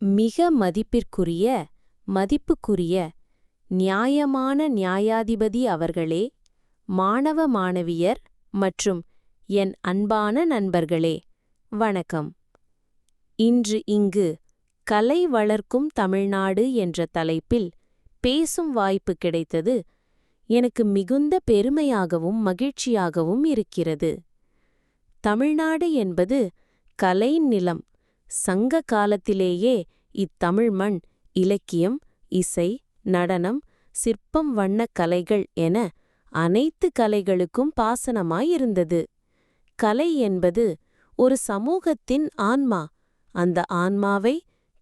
மிக மதிப்பிற்குரிய மதிப்புக்குரிய நியாயமான நியாயாதிபதி அவர்களே மாணவ மாணவியர் மற்றும் என் அன்பான நண்பர்களே வணக்கம். இன்று இங்கு கலை வளர்க்கும் தமிழ்நாடு என்ற தலைப்பில் பேசும் வாய்ப்பு கிடைத்தது. எனக்கு மிகுந்த பெருமையாகவும் மகிழ்ச்சியாகவும் இருக்கிறது. தமிழ்நாடு என்பது கலை நிலம் சங்க காலத்திலேயே இத்தமிழ் மண் இலக்கியம் இசை நடனம் சிற்பம் வண்ணக் கலைகள் என அனைத்து கலைகளுக்கும் பாசனமாயிருந்தது. கலை என்பது ஒரு சமூகத்தின் ஆன்மா. அந்த ஆன்மாவை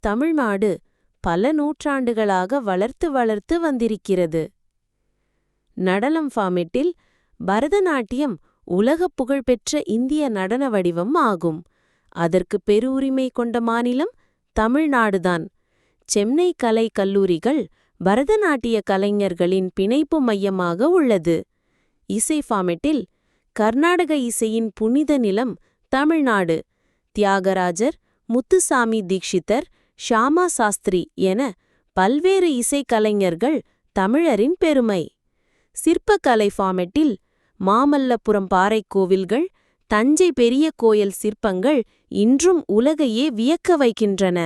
தமிழ்நாடு பல நூற்றாண்டுகளாக வளர்த்து வளர்த்து வந்திருக்கிறது. நடனம் ஃபார்மெட்டில் பரதநாட்டியம் உலகப் புகழ்பெற்ற இந்திய நடன வடிவம் ஆகும். அதற்கு பெருவுரிமை கொண்ட மாநிலம் தமிழ்நாடுதான். சென்னை கலை கல்லூரிகள் பரதநாட்டிய கலைஞர்களின் பிணைப்பு மையமாக உள்ளது. இசை ஃபார்மெட்டில் கர்நாடக இசையின் புனித நிலம் தமிழ்நாடு. தியாகராஜர் முத்துசாமி தீக்ஷிதர் ஷாமா சாஸ்திரி என பல்வேறு இசைக்கலைஞர்கள் தமிழரின் பெருமை. சிற்பக்கலை ஃபார்மெட்டில் மாமல்லபுரம் பாறைக் கோவில்கள் தஞ்சை பெரிய கோயில் சிற்பங்கள் இன்றும் உலகையே வியக்க வைக்கின்றன.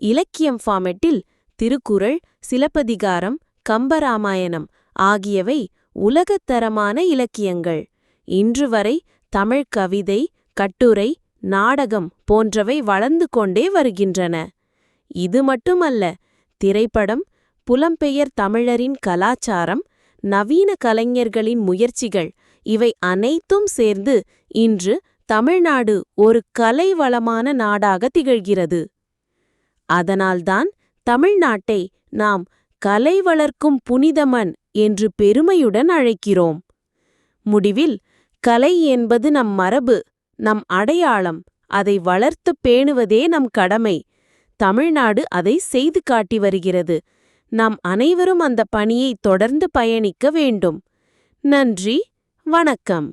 இலக்கியம் ஃபார்மெட்டில் திருக்குறள் சிலப்பதிகாரம் கம்பராமாயணம் ஆகியவை உலகத்தரமான இலக்கியங்கள். இன்று வரை தமிழ் கவிதை கட்டுரை நாடகம் போன்றவை வளர்ந்து கொண்டே வருகின்றன. இது மட்டுமல்ல திரைப்படம் புலம்பெயர் தமிழரின் கலாச்சாரம் நவீன கலைஞர்களின் முயற்சிகள் இவை அனைத்தும் சேர்ந்து இன்று தமிழ்நாடு ஒரு கலை வளமான நாடாக திகழ்கிறது. அதனால்தான் தமிழ்நாட்டை நாம் கலை வளர்க்கும் புனிதமன் என்று பெருமையுடன் அழைக்கிறோம். முடிவில் கலை என்பது நம் மரபு நம் அடையாளம். அதை வளர்த்து பேணுவதே நம் கடமை. தமிழ்நாடு அதை செய்து காட்டி வருகிறது. நாம் அனைவரும் அந்த பணியை தொடர்ந்து பயணிக்க வேண்டும். நன்றி. வணக்கம்.